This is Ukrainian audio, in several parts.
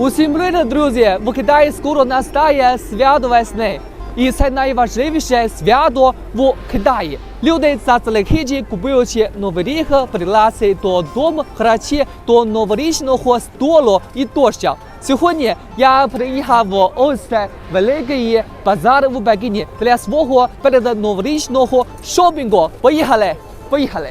Усім привіт, друзі! В Китаї скоро настає свято весни. І це найважливіше свято в Китаї. Люди заздалегідь купуючи новий рік, пригласи додому, харчі до новорічного столу і тощо. Сьогодні я приїхав в ось великий базар в Пекіні для свого передноворічного шопінгу. Поїхали! Поїхали!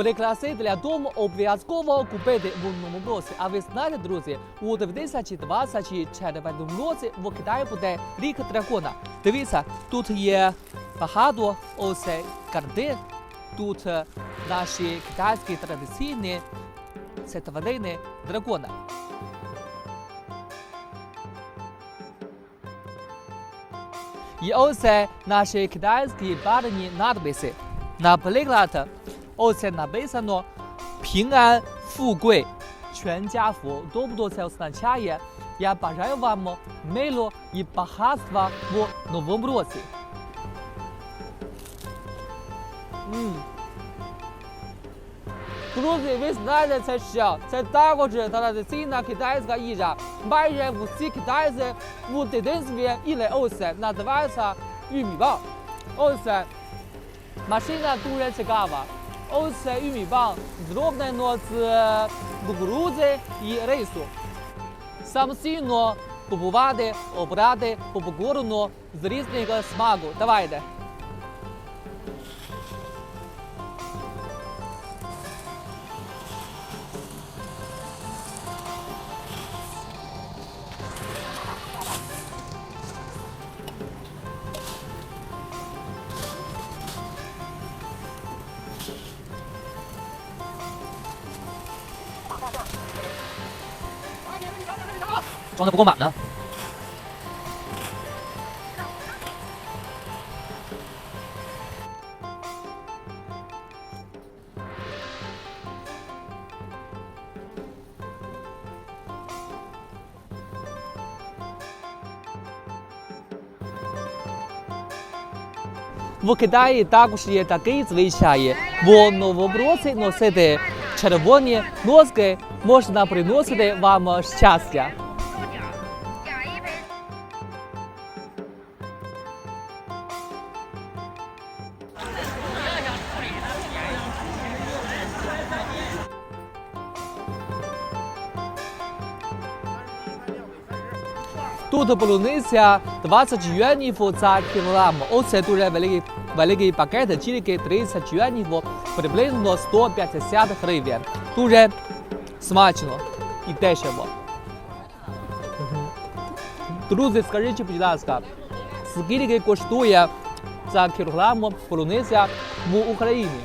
Прикраси для дому обов'язково купити в новому році. А ви знаєте, друзі, у 2024 році в Китаї буде рік дракона. Дивіться, тут є багато ось картин. Тут е, наші китайські традиційні тварини дракона. І ось наші китайські барні надписи. Наприклад, Оце написано Пінган Фугуй, Чвен Джафу. Тобто це означає, я бажаю вам мило і багатства в новому році. Друзі, ви знаєте це що? Це також традиційна китайська їжа. Майже всі китайці в дитинстві і не оце називається юмібо. Оце машина дуже цікава. Ось це юмібао зроблено з е, кукурудзи і рису. Самостійно купувати, обрати попкорну з різних смаку. Давайте. " 정말 보고 також є такий звичай. Бо новоброці носити червоні носки можна приносити вам щастя. Тут полуниця 20 юанів за кілограм. Оце дуже великий, великий пакет, тільки 30 юанів, приблизно 150 гривень. Дуже смачно і дешево. Друзі, скажіть, будь ласка, скільки коштує за кілограм полуниця в Україні?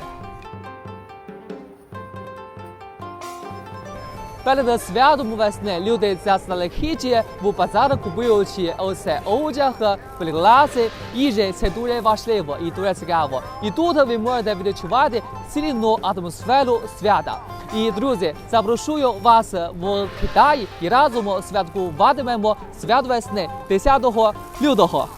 Перед святом весни люди заздалегідь в базар купуючи оце одяг, прикраси, їжі. Це дуже важливо і дуже цікаво. І тут ви можете відчувати сильну атмосферу свята. І друзі, запрошую вас в Китай і разом святкуватимемо свято весни 10 лютого.